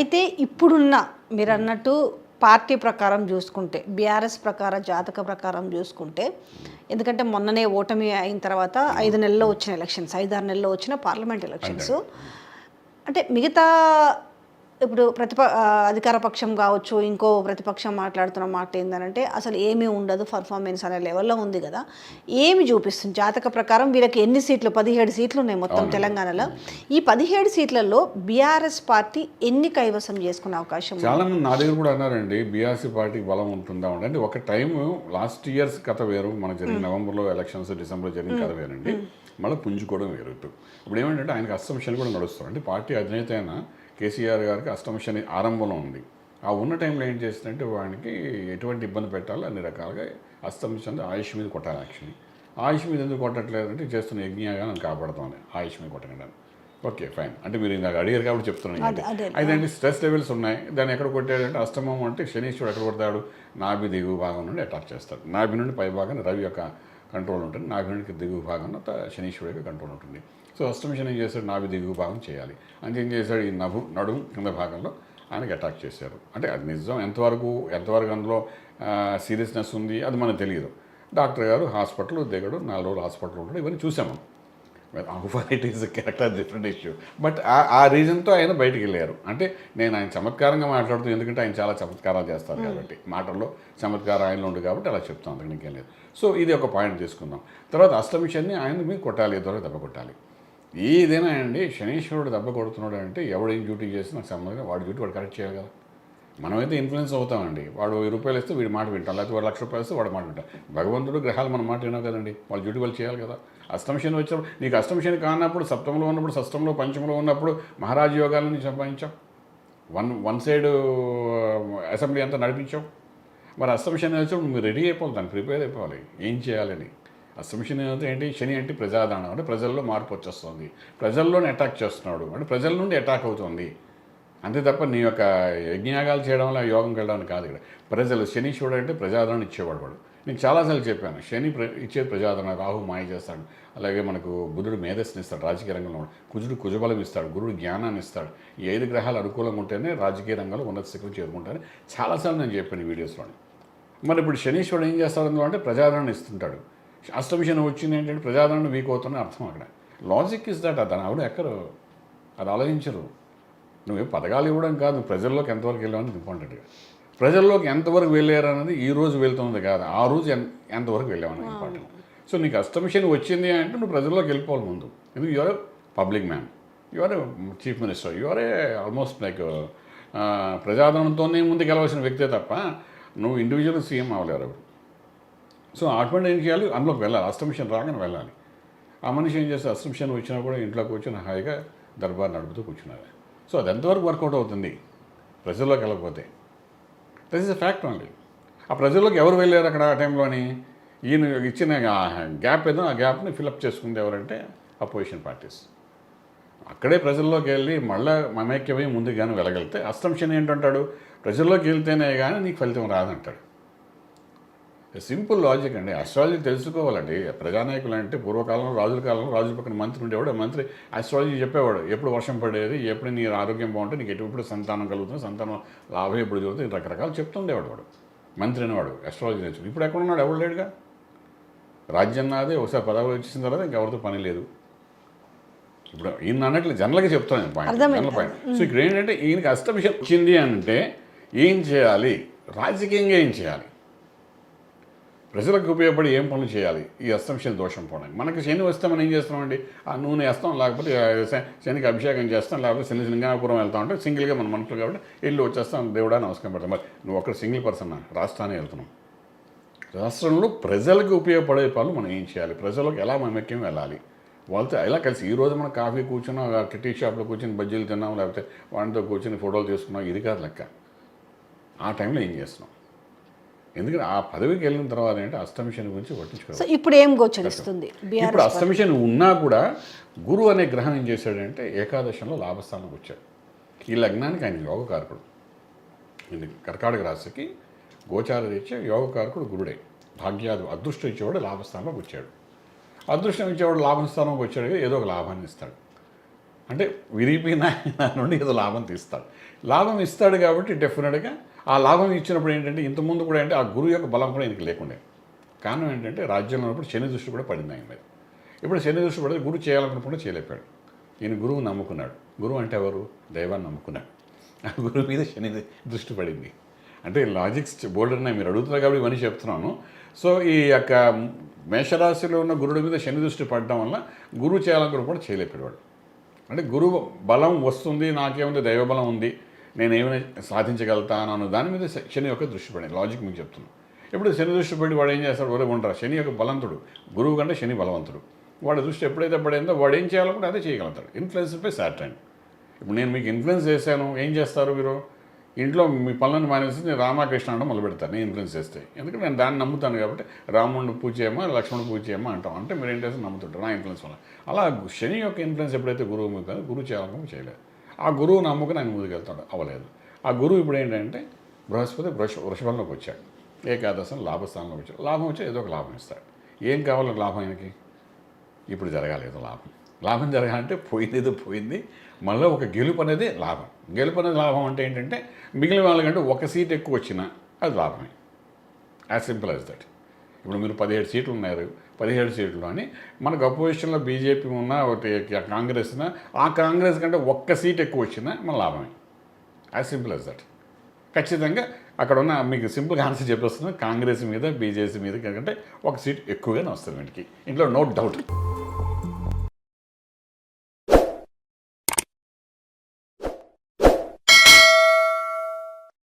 అయితే ఇప్పుడున్న మీరు అన్నట్టు పార్టీ ప్రకారం చూసుకుంటే బీఆర్ఎస్ ప్రకారం జాతక ప్రకారం చూసుకుంటే ఎందుకంటే మొన్ననే ఓటమి అయిన తర్వాత ఐదు నెలల్లో వచ్చిన ఎలక్షన్స్ ఐదారు నెలల్లో వచ్చిన పార్లమెంట్ ఎలక్షన్స్ అంటే మిగతా ఇప్పుడు ప్రతిప అధికార పక్షం కావచ్చు ఇంకో ప్రతిపక్షం మాట్లాడుతున్న మాట ఏంటంటే అసలు ఏమీ ఉండదు పర్ఫార్మెన్స్ అనే లెవెల్లో ఉంది కదా. ఏమి చూపిస్తుంది? జాతక ప్రకారం వీళ్ళకి ఎన్ని సీట్లు? పదిహేడు సీట్లు ఉన్నాయి మొత్తం తెలంగాణలో. ఈ పదిహేడు సీట్లలో బీఆర్ఎస్ పార్టీ ఎన్ని కైవసం చేసుకునే అవకాశం? చాలా మంది నా దగ్గర కూడా అన్నారండి బీఆర్సీ పార్టీకి బలం ఉంటుందా? అంటే ఒక టైం లాస్ట్ ఇయర్స్ కథ వేరు మనకు జరిగిన నవంబర్లో ఎలక్షన్స్ డిసెంబర్లో జరిగిన కథ వేరండి. మళ్ళీ పుంజుకోవడం వేరు. ఇప్పుడు ఇప్పుడు ఏమంటే ఆయనకి అష్టమిషన్ కూడా నడుస్తారు అంటే పార్టీ అధినేత అయిన కేసీఆర్ గారికి అష్టమిషన్ ఆరంభంలో ఉంది. ఆ ఉన్న టైంలో ఏం చేసిందంటే వాడికి ఎటువంటి ఇబ్బంది పెట్టాలో అన్ని రకాలుగా అస్తమిషన్ ఆయుష్ మీద కొట్టాలి యాక్చువల్లీ. ఆయుష్ మీద ఎందుకు కొట్టట్లేదు అంటే చేస్తున్న యజ్ఞగా నన్ను కాపాడుతామని ఆయుష్ మీద కొట్టకుండా. Okay fine. అంటే మీరు ఇందాక అడిగారు కాబట్టి చెప్తున్నాను. అయితే స్ట్రెస్ లెవెల్స్ ఉన్నాయి. దాన్ని ఎక్కడ కొట్టాడంటే అష్టమం అంటే శనీశ్వరుడు ఎక్కడ కొడతాడు? నాభి దిగువ భాగం నుండి అటాక్ చేస్తాడు. నాభి నుండి పై భాగాన్ని రవి యొక్క కంట్రోల్ ఉంటుంది. నాభి దిగువ భాగంలో త- యొక్క కంట్రోల్ ఉంటుంది. సో అష్టమ శని ఏం చేశాడు నాభి దిగువ భాగం చేయాలి. అంటే ఏం చేశాడు ఈ నభు నడుము కింద భాగంలో ఆయనకి అటాక్ చేశారు. అంటే అది నిజం. ఎంతవరకు ఎంతవరకు అందులో సీరియస్నెస్ ఉంది అది మనకు తెలియదు. డాక్టర్ గారు హాస్పిటల్ దిగడు నాలుగు రోజులు హాస్పిటల్ ఉంటాడు ఇవన్నీ చూసాము it is character different issue but ఆ రీజన్తో ఆయన బయటికి వెళ్ళారు. అంటే నేను ఆయన చమత్కారంగా మాట్లాడుతూ ఎందుకంటే ఆయన చాలా చమత్కారాలు చేస్తారు కాబట్టి. మాటల్లో చమత్కారం ఆయనలో ఉంది కాబట్టి అలా చెప్తాను అందుకని ఇంకేం లేదు. సో ఇది ఒక పాయింట్ తీసుకుందాం. తర్వాత అష్టమి శని ఆయన మీద కొట్టాలి ఎదురు దెబ్బ కొట్టాలి. ఏదైనా అండి శనీశ్వరుడు దెబ్బ కొడుతున్నాడు అంటే ఎవడు డ్యూటీ చేస్తే నాకు సంబంధం వాడి డ్యూటీ వాడు కరెక్ట్ చేయాలి కదా. మనమైతే ఇన్ఫ్లుయెన్స్ అవుతామండి. వాడు వెయ్యి రూపాయలు ఇస్తే వీడి మాట వింటాం. లేకపోతే వాడు లక్ష రూపాయలు ఇస్తే వాడు మాట వింటాం. భగవంతుడు గ్రహాలు మన మాట వినవు కదండి. వాళ్ళు డ్యూటీ వాళ్ళు చేయాలి కదా. అష్టమశని వచ్చినప్పుడు నీకు అష్టమశని కానప్పుడు సప్తంలో ఉన్నప్పుడు సష్టంలో పంచంలో ఉన్నప్పుడు మహారాజ యోగాలని సంపాదించాం వన్ వన్ సైడ్ అసెంబ్లీ అంతా నడిపించాం మరి అష్టమశని వచ్చినప్పుడు మీరు రెడీ అయిపోవాలి దాన్ని ప్రిపేర్ అయిపోవాలి. ఏం చేయాలని? అష్టమశని అంటే ఏంటి? శని అంటే ప్రజాదానం. అంటే ప్రజల్లో మార్పు వచ్చేస్తుంది. ప్రజల్లోనే అటాక్ చేస్తున్నాడు. అంటే ప్రజల నుండి అటాక్ అవుతుంది. అంతే తప్ప నీ యొక్క యజ్ఞయాగాలు చేయడం వల్ల యోగంకి వెళ్ళడానికి కాదు ఇక్కడ. ప్రజలు శనీశ్వరుడు అంటే ప్రజాదరణ ఇచ్చేవాడు వాడు. నేను చాలాసార్లు చెప్పాను శని ప్ర ఇచ్చే ప్రజాదరణ రాహు మాయ చేస్తాడు. అలాగే మనకు బుధుడు మేధస్సుని ఇస్తాడు రాజకీయ రంగంలో కుజుడు కుజబలం ఇస్తాడు గురుడు జ్ఞానాన్ని ఇస్తాడు. ఈ ఐదు గ్రహాలు అనుకూలంగా ఉంటేనే రాజకీయ రంగంలో ఉన్నత శిఖరం చేరుకుంటారని చాలాసార్లు నేను చెప్పాను ఈ వీడియోస్లోని. మరి ఇప్పుడు శనీశ్వరుడు ఏం చేస్తాడు అంటే ప్రజాదరణ ఇస్తుంటాడు. అష్టమి శని వచ్చింది ఏంటంటే ప్రజాదరణ వీక్ అవుతుందని అర్థం అక్కడ. లాజిక్ ఇస్ దట్ అతను ఆవిడ ఎక్కరు? అది ఆలోచించరు. నువ్వు పథకాలు ఇవ్వడం కాదు ప్రజల్లోకి ఎంతవరకు వెళ్ళామని ఇంపార్టెంట్గా ప్రజల్లోకి ఎంతవరకు వెళ్ళారు అనేది ఈ రోజు వెళ్తున్నది కాదు ఆ రోజు ఎంతవరకు వెళ్ళామని ఇంపార్టెంట్ సో నీకు అష్టమిషన్ వచ్చింది అంటే నువ్వు ప్రజల్లోకి వెళ్ళిపోవాలి ముందు. ఎందుకు? Your public man your chief minister your a almost like ప్రజాదరణతోనే ముందుకు వెళ్ళవలసిన వ్యక్తే తప్ప నువ్వు ఇండివిజువల్ సీఎం అవ్వలేరు ఎవరు సో అటువంటి ఏం చేయాలి? అందులోకి వెళ్ళాలి. అష్టమిషన్ రాగానే వెళ్ళాలి. ఆ మనిషి ఏం చేస్తే అష్టమిషన్ వచ్చినా కూడా ఇంట్లో కూర్చొని హాయిగా దర్బార్ నడుపుతూ కూర్చున్నారు సో అది ఎంతవరకు వర్కౌట్ అవుతుంది? ప్రజల్లోకి వెళ్ళకపోతే. That is a fact only ఆ ప్రజల్లోకి ఎవరు వెళ్ళారు అక్కడ ఆ టైంలోని? ఈయన ఇచ్చిన గ్యాప్ ఏదో ఆ గ్యాప్ని ఫిలప్ చేసుకుంది ఎవరంటే అపోజిషన్ పార్టీస్. అక్కడే ప్రజల్లోకి వెళ్ళి మళ్ళీ మమైక్యమై ముందుకు కానీ వెళ్ళగలిగితే అష్టం ఏంటంటాడు? ప్రజల్లోకి వెళ్తేనే కానీ నీకు ఫలితం రాదంటాడు. సింపుల్ లాజిక్ అండి. అస్ట్రాలజీ తెలుసుకోవాలండి. ప్రజానాయకులు అంటే పూర్వకాలంలో రాజుల కాలంలో రాజుల పక్కన మంత్రి ఉండేవాడు. మంత్రి అస్ట్రాలజీ చెప్పేవాడు. ఎప్పుడు వర్షం పడేది ఎప్పుడు నీ ఆరోగ్యం బాగుంటే నీకు ఎప్పుడు సంతానం కలుగుతుంది సంతానం లాభం ఎప్పుడు జరుగుతుంది రకరకాలు చెప్తుండేవాడు వాడు. మంత్రి అనేవాడు అస్ట్రాలజీ నేర్చుకుని. ఇప్పుడు ఎక్కడ ఉన్నాడు? ఎవడు లేడుగా? రాజ్యం నాదే. ఒకసారి పదవి వచ్చేసిన తర్వాత ఇంకెవరితో పని లేదు. ఇప్పుడు ఈయన అన్నట్లు జనరల్గా చెప్తాను పాయింట్. జనరల్ పాయింట్ సో ఇక్కడ ఏంటంటే ఈయనకి అష్టమిషన్ వచ్చింది అంటే ఏం చేయాలి? రాజకీయంగా ఏం చేయాలి? ప్రజలకు ఉపయోగపడి ఏం పనులు చేయాలి? ఈ అస్తంశని దోషం పోవడానికి మనకి శని వస్తే మనం ఏం చేస్తామండి? ఆ నూనె వేస్తాం లేకపోతే శనికి అభిషేకం చేస్తాం లేకపోతే శని లింగాపురం వెళ్తా ఉంటే సింగిల్గా మన మనుషులు కాబట్టి వెళ్ళి వచ్చేస్తాం దేవుడా నమస్కారం పెడతాం. మరి నువ్వు ఒక్కడ సింగిల్ పర్సన్ రాష్ట్రాన్ని వెళ్తున్నాం రాష్ట్రంలో ప్రజలకు ఉపయోగపడే పనులు మనం ఏం చేయాలి? ప్రజలకు ఎలా మమక్యం వెళ్ళాలి? వాళ్ళతో ఎలా కలిసి ఈ రోజు మనం కాఫీ కూర్చున్నాం టీ షాప్లో కూర్చొని బజ్జీలు తిన్నాం లేకపోతే వాటితో కూర్చొని ఫోటోలు తీసుకున్నాం ఇది కాదు లెక్క. ఆ టైంలో ఏం చేస్తున్నాం? ఎందుకంటే ఆ పదవికి వెళ్ళిన తర్వాత ఏంటంటే అష్టమిషన్ గురించి పట్టించుకోవాలి సో ఇప్పుడు ఏం గోచరిస్తుంది? ఇప్పుడు అష్టమిషన్ ఉన్నా కూడా గురువు అనే గ్రహం ఏం చేశాడంటే ఏకాదశంలో లాభస్థానంకి వచ్చాడు. ఈ లగ్నానికి ఆయన యోగకారకుడు. ఇది కర్కాటక రాశికి గోచార రీత్యా యోగకారకుడు గురుడే. భాగ్యాదు అదృష్టం ఇచ్చేవాడు లాభస్థానంలోకి వచ్చాడు. అదృష్టం ఇచ్చేవాడు లాభస్థానంలోకి వచ్చాడు కదా, ఏదో ఒక లాభాన్ని ఇస్తాడు. అంటే విరిగిపోయిన నుండి ఏదో లాభం తీస్తాడు. లాభం ఇస్తాడు కాబట్టి డెఫినెట్గా ఆ లాభం ఇచ్చినప్పుడు ఏంటంటే ఇంతకుముందు కూడా అంటే ఆ గురువు యొక్క బలం కూడా ఆయనకి లేకుండే. కారణం ఏంటంటే రాజ్యంలో ఉన్నప్పుడు శని దృష్టి కూడా పడింది ఆయన మీద. ఇప్పుడు శని దృష్టి పడితే గురువు చేయాలనుకున్నప్పుడు చేయలేపాడు ఈయన గురువు నమ్ముకున్నాడు. గురువు అంటే ఎవరు? దైవాన్ని నమ్ముకున్నాడు. ఆ గురువు మీద శని దృష్టి పడింది. అంటే లాజిక్స్ బోల్డర్నే మీరు అడుగుతున్నారు కాబట్టి ఇవన్నీ చెప్తున్నాను. సో ఈ యొక్క మేషరాశిలో ఉన్న గురుడి మీద శని దృష్టి పడడం వల్ల గురువు చేయాలనుకున్న కూడా చేయలేపాడు వాడు అంటే గురువు బలం వస్తుంది నాకేముంది దైవ బలం ఉంది. నేను ఏమైనా సాధించగలుగుతాను అన్న దాని మీద శని యొక్క దృష్టి పడింది. లాజిక్ మీకు చెప్తున్నాను ఇప్పుడు శని దృష్టి పడి వాడు ఏం చేస్తాడు? వరే ఉంటారు శని యొక్క బలంతుడు గురువు కంటే శని బలవంతుడు. వాడి దృష్టి ఎప్పుడైతే పడిందో వాడు ఏం చేయాలనుకుంటే అదే చేయగలుగుతాడు. ఇన్ఫ్లుయెన్స్ పై సాటర్న్ ఇప్పుడు నేను మీకు ఇన్ఫ్లుయెన్స్ చేశాను. ఏం చేస్తారు మీరు? ఇంట్లో మీ పనులను మానేసి నేను రామకృష్ణ అనడం మొదలు పెడతాను నేను ఇన్ఫ్లుయెన్స్ చేస్తే. ఎందుకంటే నేను దాన్ని నమ్ముతాను కాబట్టి రాముడిని పూజ చేయమా లక్ష్మణుడు పూజ చేయమా అంటాం. అంటే మీరు ఏం చేస్తే నమ్ముతుంటారు. నా ఇన్ఫ్లుయెన్స్ వల్ల. అలా శని యొక్క ఇన్ఫ్లుయెన్స్ ఎప్పుడైతే గురువు మీద గురువు చేయాలనుకో చేయలేదు. ఆ గురువు నమ్ముకుని ఆయన ముందుకెళ్తాడు అవ్వలేదు. ఆ గురువు ఇప్పుడు ఏంటంటే బృహస్పతి వృష వృషభంలోకి వచ్చాడు. ఏకాదశం లాభస్థానంలోకి వచ్చాడు. లాభం వచ్చి ఏదో ఒక లాభం ఇస్తాడు. ఏం కావాలి లాభం ఆయనకి? ఇప్పుడు జరగాలి ఏదో లాభం. లాభం జరగాలంటే పోయింది ఏదో పోయింది మళ్ళీ ఒక గెలుపు అనేది లాభం. గెలుపు అనేది లాభం అంటే ఏంటంటే మిగిలిన వాళ్ళకంటే ఒక సీట్ ఎక్కువ వచ్చినా అది లాభమే. యాజ్ సింపుల్ యాజ్ దట్ ఇప్పుడు మీరు పదిహేడు సీట్లు ఉన్నారు. పదిహేడు సీట్లు అని మనకు అపోజిషన్లో బీజేపీ ఉన్న ఒకటి కాంగ్రెస్ ఆ కాంగ్రెస్ కంటే ఒక్క సీట్ ఎక్కువ వచ్చినా మన లాభమే. యాజ్ సింపుల్ యాజ్ దట్ ఖచ్చితంగా అక్కడ ఉన్న మీకు సింపుల్గా ఆన్సర్ చెప్పేస్తున్నాను కాంగ్రెస్ మీద బీజేపీ మీద కంటే ఒక సీట్ ఎక్కువగానే వస్తుంది వీటికి. ఇంట్లో నో డౌట్